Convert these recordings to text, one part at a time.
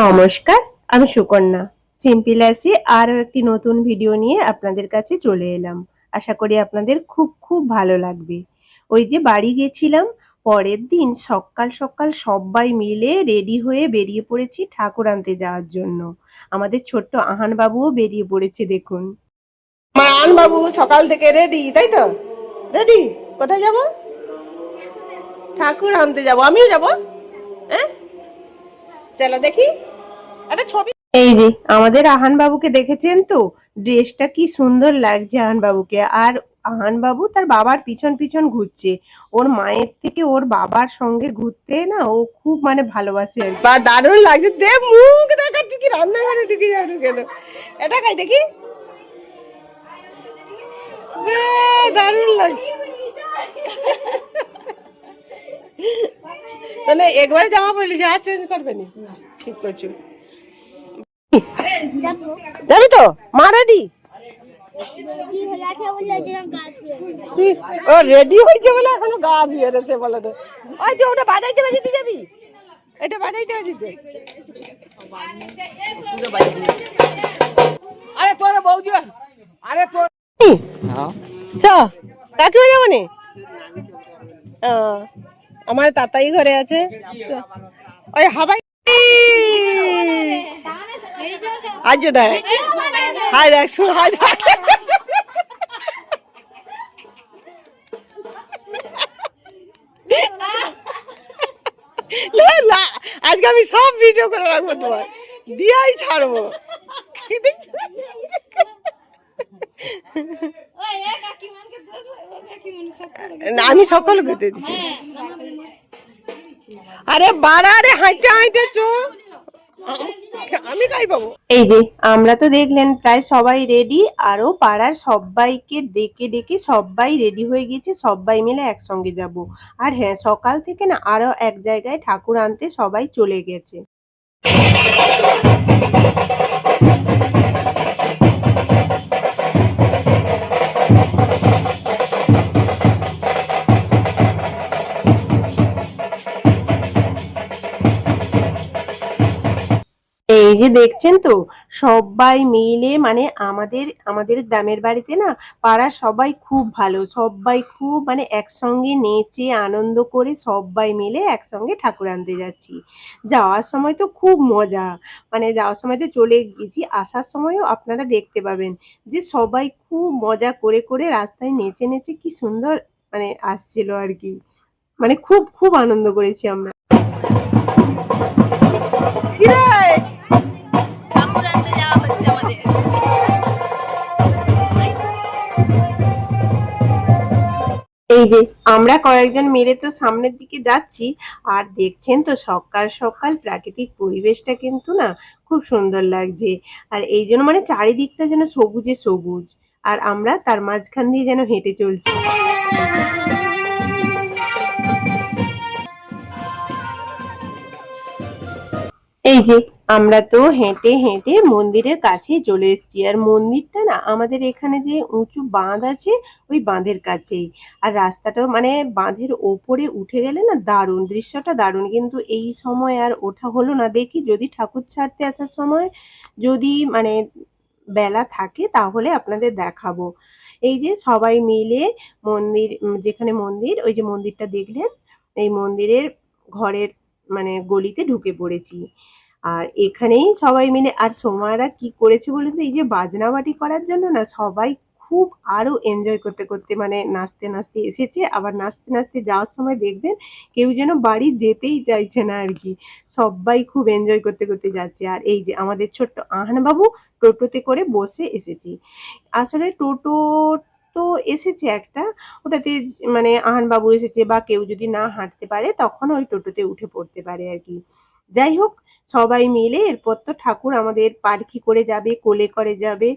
নমস্কার, আমি সুকন্যা। সিম্পল আসি আরও একটি নতুন ভিডিও নিয়ে আপনাদের কাছে চলে এলাম। আশা করি আপনাদের খুব খুব ভালো লাগবে। ওই যে বাড়ি গেছিলাম, পরের দিন সকাল সকাল সবাই মিলে রেডি হয়ে বেরিয়ে পড়েছি ঠাকুর আনতে যাওয়ার জন্য। আমাদের ছোট্ট আহানবাবুও বেরিয়ে পড়েছে, দেখুন। মান বাবু সকাল থেকে রেডি তাই তো? রেডি কোথায় যাব? ঠাকুর আনতে যাব, আমিও যাব? হ্যাঁ? চলো দেখি। একটা ছবি। এই যে আমাদের আহান বাবুকে দেখেছেন তো? ড্রেসটা কি সুন্দর লাগছে আহান বাবুকে। আর আহান বাবু তার বাবার পিছন পিছন ঘুরছে। ওর মায়ের থেকে ওর বাবার সঙ্গে ঘুরতে না ও খুব মানে ভালোবাসে আর বা দারুণ লাগছে। দে মুখ দেখা তুই কি রান্নাঘরে ঢুকে যাব কেন? এটা খাই দেখি। দারুণ লাগছে। তাহলে একবারে জামা পরলি যা চেঞ্জ করবে নি। ঠিক করছ। যাবি তো মা রেডি কি। ও রেডি হয়েছে বলে এখনও গা ধুয়ে রয়েছে বলে ওই যে ওটা বাজাইতে বাজাইতে যাবি? এটা বাজাইতে বাজাইতে আরে তোর বৌদি আরে তোর চ কাকিমা যাব নি? আমার তাতাই ঘরে আছে। ওই হাবাই। আজ দেখ। হাই দেখ, শুন, হাই দেখ। আজকে আমি সব ভিডিও করে রাখব তোমার। দিয়াই ছাড়বো। দেখছ? না, আমি সকল খেতে দিচ্ছি আরে বাড়া রে হাইটে হাইটে চো। আমি কাই পাবো। এই যে আমরা তো দেখলেন প্রায় সবাই রেডি আরও পাড়ার সবাইকে ডেকে ডেকে সবাই রেডি হয়ে গেছে সবাই মিলে একসঙ্গে যাব। আর হ্যাঁ সকাল থেকে না আরও এক জায়গায় ঠাকুর আনতে সবাই চলে গেছে। এই যে দেখছেন তো, সবাই মিলে মানে আমাদের আমাদের গ্রামের বাড়িতে না পাড়ার সবাই খুব ভালো, সবাই খুব মানে একসঙ্গে নেচে, আনন্দ করে সবাই মিলে একসঙ্গে ঠাকুর আনতে যাচ্ছি। যাওয়ার সময় তো খুব মজা মানে যাওয়ার সময় তো চলে গেছি, আসার সময়ও আপনারা দেখতে পাবেন যে সবাই খুব মজা করে করে রাস্তায় নেচে নেচে কি সুন্দর মানে আসছিল আর কি। মানে খুব খুব আনন্দ করেছি আমরা। এই যে আমরা কয়েকজন মেরে তো সামনের দিকে যাচ্ছি, আর দেখছেন তো সকাল সকাল প্রাকৃতিক পরিবেশটা কিন্তু না খুব সুন্দর লাগছে। আর এই জন্য মানে চারিদিকটা যেন সবুজে সবুজ, আর আমরা তার মাঝখান দিয়ে যেন হেঁটে চলছি। এই যে, আমরা তো হেঁটে হেঁটে মন্দিরের কাছে চলে এসেছি। আর মন্দিরটা না, আমাদের এখানে যে উঁচু বাঁধ আছে, ওই বাঁধের কাছেই। আর রাস্তাটাও মানে বাঁধের ওপরে উঠে গেলে না দারুণ, দৃশ্যটা দারুণ। কিন্তু এই সময় আর ওঠা হলো না। দেখি যদি ঠাকুর ছাড়তে আসার সময় যদি মানে বেলা থাকে, তাহলে আপনাদের দেখাবো। এই যে সবাই মিলে মন্দির যেখানে মন্দির, ওই যে মন্দিরটা দেখলেন? এই মন্দিরের ঘরের মানে গলিতে ঢুকে পড়েছি। আর এখানেই সবাই মিলে, আর সোমারা কি করেছে বলুন তো? এই যে বাজনা বাটি করার জন্য না সবাই খুব আরও এনজয় করতে করতে মানে নাচতে নাচতে এসেছে। আবার নাচতে নাচতে যাওয়ার সময় দেখবেন কেউ যেন বাড়ি যেতেই চাইছে না আর কি। সবাই খুব এনজয় করতে করতে যাচ্ছে। আর এই যে আমাদের ছোট্ট আহানবাবু টোটোতে করে বসে এসেছি। আসলে টোটো তো এসেছে একটা। ওটাতে মানে আহান বাবু এসেছে বা কেউ যদি না হাঁটতে পারে তখন ওই টোটোতে উঠে পড়তে পারে আর কি। যাই হোক, সবাই মিলে এরপর তো ঠাকুর আমাদের পালকি করে যাবে, কোলে করে যাবে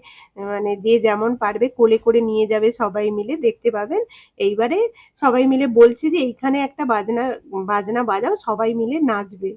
মানে যে যেমন পারবে কোলে করে নিয়ে যাবে সবাই মিলে, দেখতে পাবেন। এইবারে সবাই মিলে বলছে যে এইখানে একটা বাজনা বাজনা বাজাও, সবাই মিলে নাচবে।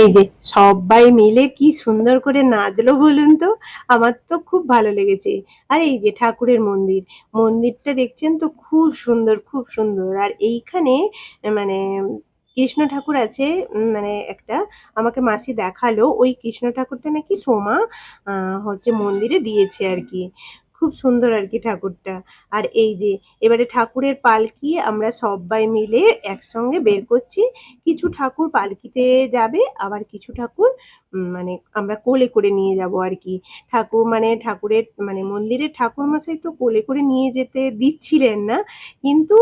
এই যে সবাই মিলে কি সুন্দর করে নাচলো বলুন তো? আমার তো খুব ভালো লেগেছে। আর এই যে ঠাকুরের মন্দির, মন্দিরটা দেখছেন তো খুব সুন্দর খুব সুন্দর। আর এইখানে মানে কৃষ্ণ ঠাকুর আছে মানে একটা, আমাকে মাসি দেখাল। ওই কৃষ্ণ ঠাকুরটা নাকি সোমা হচ্ছে মন্দিরে দিয়েছে আর কি। খুব সুন্দর আর কি ঠাকুরটা। আর এই যে, এবারে ঠাকুরের পালকি আমরা সবাই মিলে একসঙ্গে বের করছি। কিছু ঠাকুর পালকিতে যাবে, আবার কিছু ঠাকুর মানে আমরা কোলে করে নিয়ে যাব আর কি। ঠাকুর মানে ঠাকুরের মানে মন্দিরের ঠাকুর মশাই তো কোলে করে নিয়ে যেতে দিচ্ছিলেন না। কিন্তু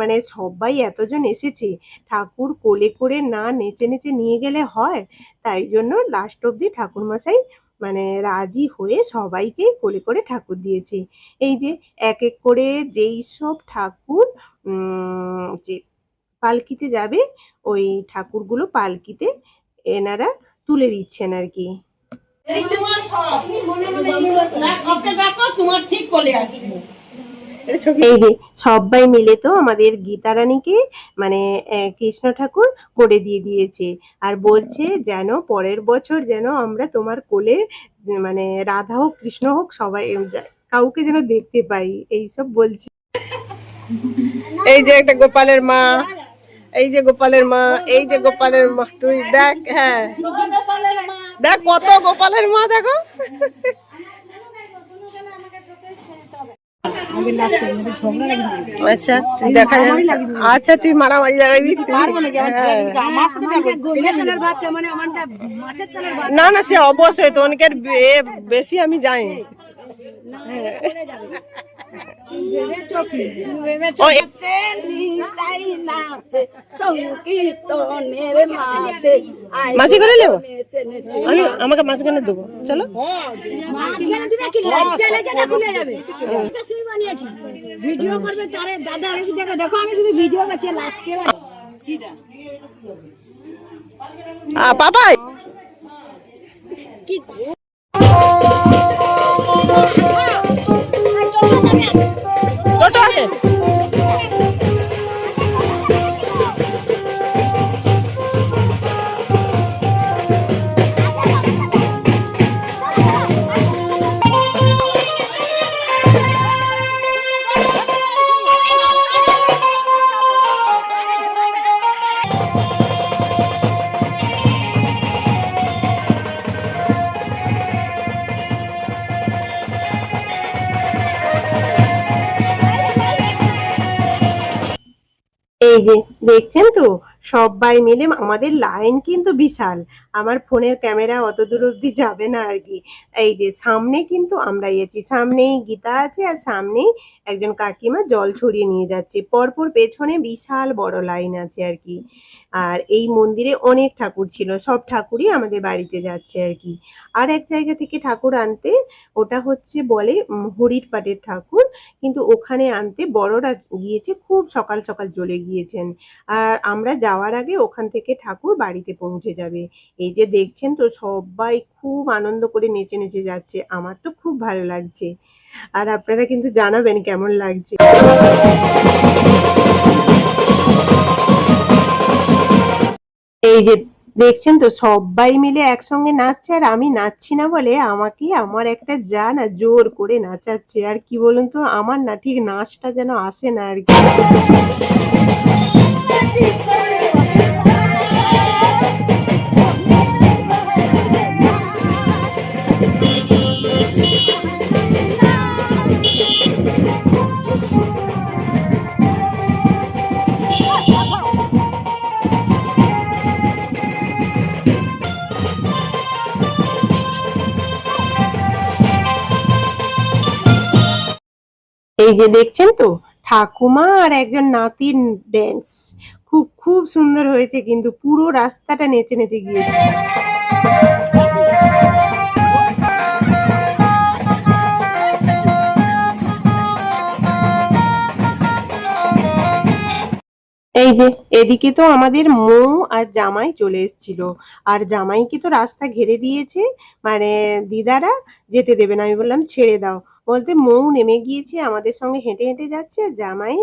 মানে সবাই এতজন এসেছে, ঠাকুর কোলে করে না নেচে নেচে নিয়ে গেলে হয়? তাই জন্য লাস্ট অব্দি ঠাকুর মশাই মানে রাজি হয়ে সবাইকে কোলে করে ঠাকুর দিয়েছে। এই যে এক এক করে যেই সব ঠাকুর যে পালকিতে যাবে, ওই ঠাকুরগুলো পালকিতে এনারা তুলে দিচ্ছেন আর কি। এই যে সবাই মিলে তো আমাদের গীতা রানীকে মানে কৃষ্ণ ঠাকুর করে দিয়ে দিয়েছে। আর বলছে যেন পরের বছর যেন আমরা তোমার কোলে মানে রাধা হোক কৃষ্ণ হোক সবাই কাউকে যেন দেখতে পাই। এইসব বলছে। এই যে একটা গোপালের মা এই যে গোপালের মা এই যে গোপালের মা তুই দেখ হ্যাঁ। দেখ কত গোপালের মা দেখো। আচ্ছা দেখা যাবে আচ্ছা তুই মারামারি লাগাবি তুই? হ্যাঁ। না না সে অবশ্যই তোনকে বেশি আমি যাই ও, মাসি করে নেব? আমি আমাকে মাঝখানে দেবো? চলো। ভিডিও করবে তারে দাদা দেখো দেখো আমি শুধু ভিডিও করছি লাস্টে আ, পাপাই! এই যে দেখছেন তো? সবাই মিলে আমাদের লাইন কিন্তু বিশাল। আমার ফোনের ক্যামেরা অত দূর অব্দি যাবে না আর কি। এই যে সামনে কিন্তু আমরাই আছি। সামনেই গীতা আছে আর সামনেই একজন কাকিমা জল ছড়িয়ে নিয়ে যাচ্ছে। পরপর পেছনে বিশাল বড় লাইন আছে আর কি। আর এই মন্দিরে অনেক ঠাকুর ছিল। সব ঠাকুরই আমাদের বাড়িতে যাচ্ছে আর কি। আর এক জায়গা থেকে ঠাকুর আনতে, ওটা হচ্ছে বলে হরির পাটের ঠাকুর। কিন্তু ওখানে আনতে বড়রা গিয়েছে, খুব সকাল সকাল চলে গিয়েছেন। আর আমরা যাওয়ার আগে ওখান থেকে ঠাকুর বাড়িতে পৌঁছে যাবে। এই যে দেখছেন তো সবাই খুব আনন্দ করে নেচে নেচে যাচ্ছে। আমার তো খুব ভালো লাগছে। আর আপনারা কিন্তু জানাবেন কেমন লাগছে। এই যে দেখছেন তো সবাই মিলে একসঙ্গে নাচছে আর আমি নাচছি না বলে আমাকে আমার একটা যা না জোর করে নাচাচ্ছে। আর কি বলুন তো, আমার না ঠিক নাচটা যেন আসে না আর কি। এই যে দেখছেন তো ঠাকুমা আর একজন নাতির ড্যান্স খুব খুব সুন্দর হয়েছে কিন্তু পুরো রাস্তাটা নেচে নেচে গিয়েছে। এই যে, এদিকে তো আমাদের মৌ আর জামাই চলে এসেছিল। আর জামাইকে তো রাস্তা ঘেরে দিয়েছে মানে দিদারা যেতে দেবে না। আমি বললাম, ছেড়ে দাও। বলতে মৌ নেমে গিয়েছে, আমাদের সঙ্গে হেঁটে হেঁটে যাচ্ছে আর জামাই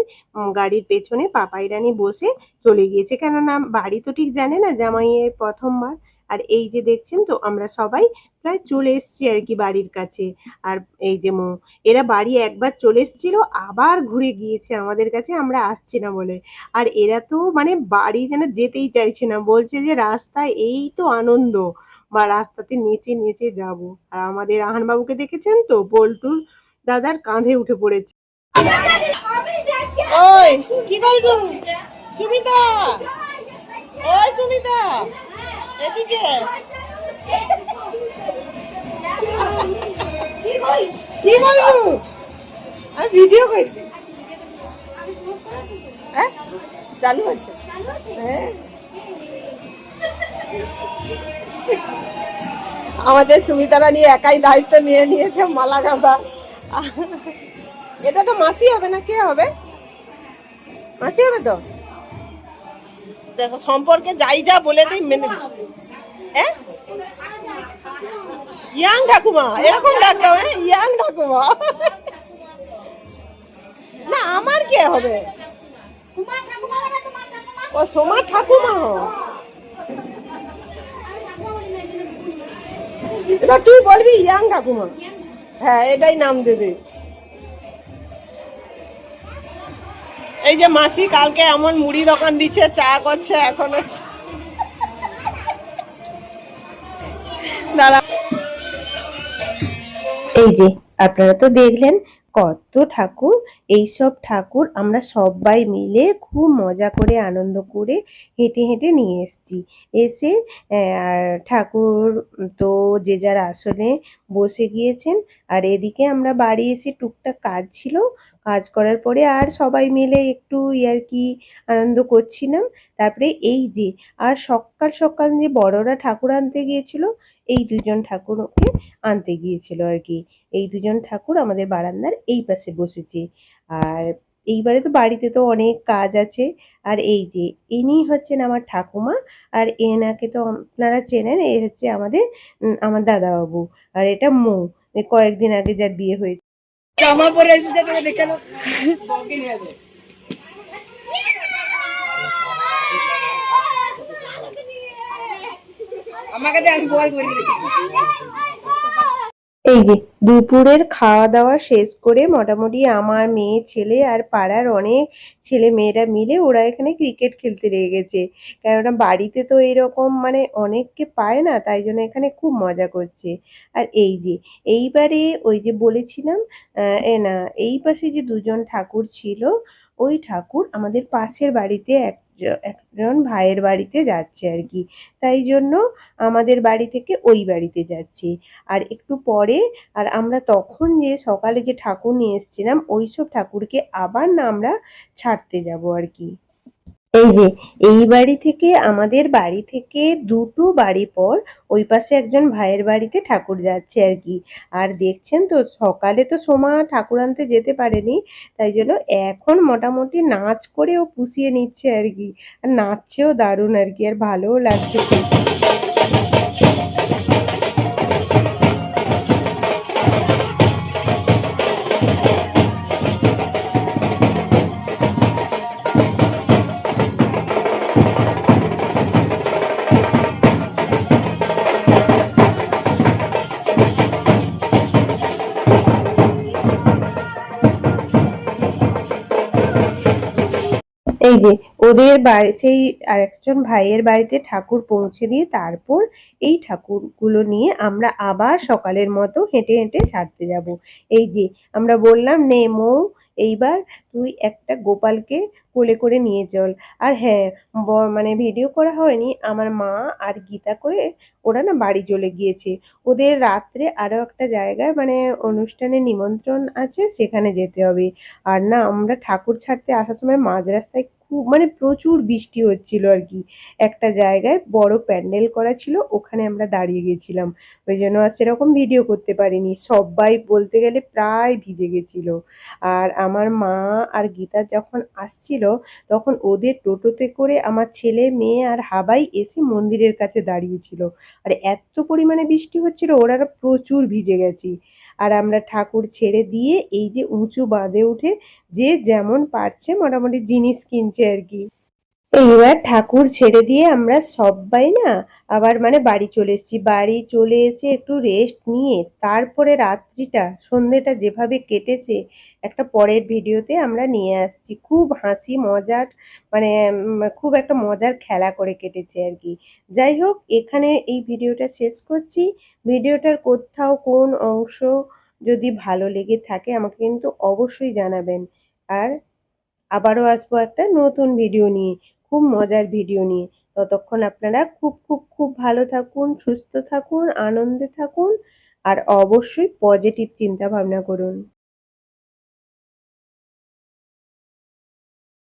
গাড়ির পেছনে পাপাই রানী বসে চলে গিয়েছে। কেননা বাড়ি তো ঠিক জানে না জামাইয়ের প্রথমবার। আর এই যে দেখছেন তো, আমরা সবাই প্রায় চলে এসেছি আর কি বাড়ির কাছে। আর এই যে মৌ, এরা বাড়ি একবার চলে এসেছিল, আবার ঘুরে গিয়েছে আমাদের কাছে, আমরা আসছি না বলে। আর এরা তো মানে বাড়ি যেন যেতেই চাইছে না, বলছে যে রাস্তায় এই তো আনন্দ। বা রাস্তাতে নেচে নেচে যাব। আর আমাদের আহানবাবুকে দেখেছেন তো? পল্টুর দাদার কাঁধে উঠে পড়েছে। ওই কি করছ সুমিতা ওই সুমিতা এদিকে। কি করব আমি ভিডিও করছি। হ্যাঁ? চালু আছে হ্যাঁ। আমাদের সুমিতা রানী একাই দায়িত্ব নিয়ে নিয়েছে মালা গাঁথা এটা তো মাসি হবে না? কে হবে? মাসি হবে তো? দেখো, সম্পর্কে যাই যা বলে দিই, মেনে। হ্যাঁ? ইয়াং ঠাকুমা, এরকম ডাকতে হবে ইয়াং ঠাকুমা। না, আমার কে হবে? ও সোমা ঠাকুমা। এটা তুই বলবি ইয়াং ঠাকুমা হ্যাঁ এটাই নাম দেবে। এই যে মাসি কালকে এমন মুড়ি দোকান দিচ্ছে, চা করছে, এখনও দাঁড়া। এই যে, আপনারা তো দেখলেন, কত ঠাকুর এই সব ঠাকুর আমরা সবাই মিলে খুব মজা করে, আনন্দ করে হেঁটে হেঁটে নিয়ে এসেছি। এসে ঠাকুর তো যে যার আসনে বসে গিয়েছেন। আর এদিকে আমরা বাড়ি এসে টুকটাক কাজ ছিল। কাজ করার পরে আর সবাই মিলে একটু ইয়ার কি আনন্দ করছিলাম। তারপরে এই যে, আর সকাল সকাল যে বড়রা ঠাকুর আনতে গিয়েছিল, এই দুজন ঠাকুরকে আনতে গিয়েছিল আর কি। এই দুজন ঠাকুর আমাদের বারান্দার এই পাশে বসেছে। আর এইবারে তো বাড়িতে তো অনেক কাজ আছে। আর এই যে ইনি হচ্ছেন আমার ঠাকুমা, আর এনাকে তো আপনারা চেনেন এই হচ্ছে আমাদের আমার দাদাবাবু। আর এটা মৌ কয়েকদিন আগে যার বিয়ে হয়েছে। আমাকে আমি বল এই যে, দুপুরের খাওয়া দাওয়া শেষ করে মোটামুটি আমার মেয়ে, ছেলে আর পাড়ার অনেক ছেলে মেয়েরা মিলে ওরা এখানে ক্রিকেট খেলতে লেগে গেছে কেননা বাড়িতে তো এরকম মানে অনেককে পায় না, তাই জন্য এখানে খুব মজা করছে। আর এই যে, এইবারে ওই যে বলেছিলাম এ না, এই পাশে যে দুজন ঠাকুর ছিল, ওই ঠাকুর আমাদের পাশের বাড়িতে এক একজন ভাইয়ের বাড়িতে যাচ্ছে আর কি। তাই জন্য আমাদের বাড়ি থেকে ওই বাড়িতে যাচ্ছে। আর একটু পরে, আর আমরা তখন যে সকালে যে ঠাকুর নিয়ে এসেছিলাম, ওই সব ঠাকুরকে আবার না আমরা ছাড়তে যাব আর কি। এই যে, এই বাড়ি থেকে, আমাদের বাড়ি থেকে দুটো বাড়ি পর ওই পাশে একজন ভাইয়ের বাড়িতে ঠাকুর যাচ্ছে আর কি। আর দেখছেন তো, সকালে তো সোমা ঠাকুর আনতে যেতে পারেনি, তাই জন্য এখন মোটামুটি নাচ করে ও পুষিয়ে নিচ্ছে আর কি। আর নাচছেও দারুণ আর কি, আর ভালোও লাগছে। যে ওদের বাড়ি, সেই আরেকজন ভাইয়ের বাড়িতে ঠাকুর পৌঁছে দিয়ে তারপর এই ঠাকুরগুলো নিয়ে আমরা আবার সকালের মতো হেঁটে হেঁটে ছাড়তে যাব। এই যে আমরা বললাম, নে মৌ, এইবার তুই একটা গোপালকে কোলে করে নিয়ে চল। আর হ্যাঁ ব- মানে ভিডিও করা হয়নি, আমার মা আর গীতা করে ওরা না বাড়ি চলে গিয়েছে। ওদের রাত্রে আরও একটা জায়গায় মানে অনুষ্ঠানে নিমন্ত্রণ আছে, সেখানে যেতে হবে। আর না, আমরা ঠাকুর ছাড়তে আসার সময় মাঝ রাস্তায় খুব মানে প্রচুর বৃষ্টি হচ্ছিল আর কি। একটা জায়গায় বড় প্যান্ডেল করা ছিল, ওখানে আমরা দাঁড়িয়ে গেছিলাম। ওই জন্য আর সেরকম ভিডিও করতে পারিনি। সবাই বলতে গেলে প্রায় ভিজে গেছিল। আর আমার মা আর গীতা যখন আসছিল, তখন ওদের টোটোতে করে আমার ছেলে, মেয়ে আর হাবাই এসে মন্দিরের কাছে দাঁড়িয়েছিল। আর এত পরিমাণে বৃষ্টি হচ্ছিল, ওরা প্রচুর ভিজে গেছি। আর আমরা ঠাকুর ছেড়ে দিয়ে এই যে উঁচু বাঁধে উঠে যে যেমন পারছে মোটামুটি জিনিস কিনছে আর কি। এইবার ঠাকুর ছেড়ে দিয়ে আমরা সবাই না আবার মানে বাড়ি চলে এসেছি। বাড়ি চলে এসে একটু রেস্ট নিয়ে তারপরে রাত্রিটা, সন্ধেটা যেভাবে কেটেছে, একটা পরের ভিডিওতে আমরা নিয়ে আসছি। খুব হাসি, মজার মানে খুব একটা মজার খেলা করে কেটেছে আর কি। যাই হোক, এখানে এই ভিডিওটা শেষ করছি। ভিডিওটার কোথাও কোন অংশ যদি ভালো লেগে থাকে আমাকে কিন্তু অবশ্যই জানাবেন। আর আবারও আসব একটা নতুন ভিডিও নিয়ে। খুব মজার ভিডিও নিয়ে। ততক্ষণ আপনারা খুব খুব খুব ভালো থাকুন, সুস্থ থাকুন, আনন্দে থাকুন, আর অবশ্যই পজিটিভ চিন্তা ভাবনা করুন।